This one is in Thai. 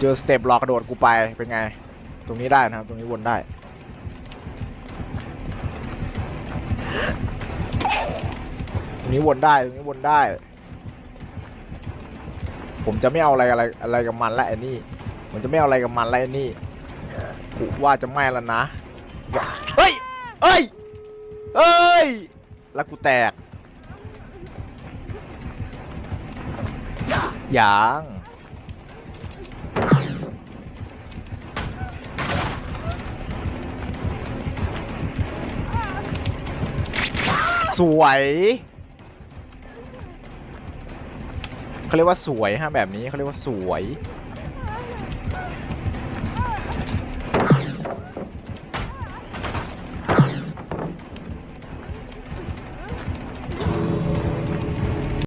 เจอสเต็ปหลอกกระโดดกูไปเป็นไง ตรงนี้ได้นะครับ ตรงนี้วนได้ ตรงนี้วนได้ ตรงนี้วนได้ ผมจะไม่เอาอะไรอะไรอะไรกับมันและไอ้นี่ผมจะไม่เอาอะไรกับมันและไอ้นี่กูว่าจะไม่แล้วนะเฮ้ยเฮ้ยเฮ้ยแล้วกูแตกยัง สวยเขาเรียกว่าสวยฮะแบบนี้เขาเรียกว่าสวย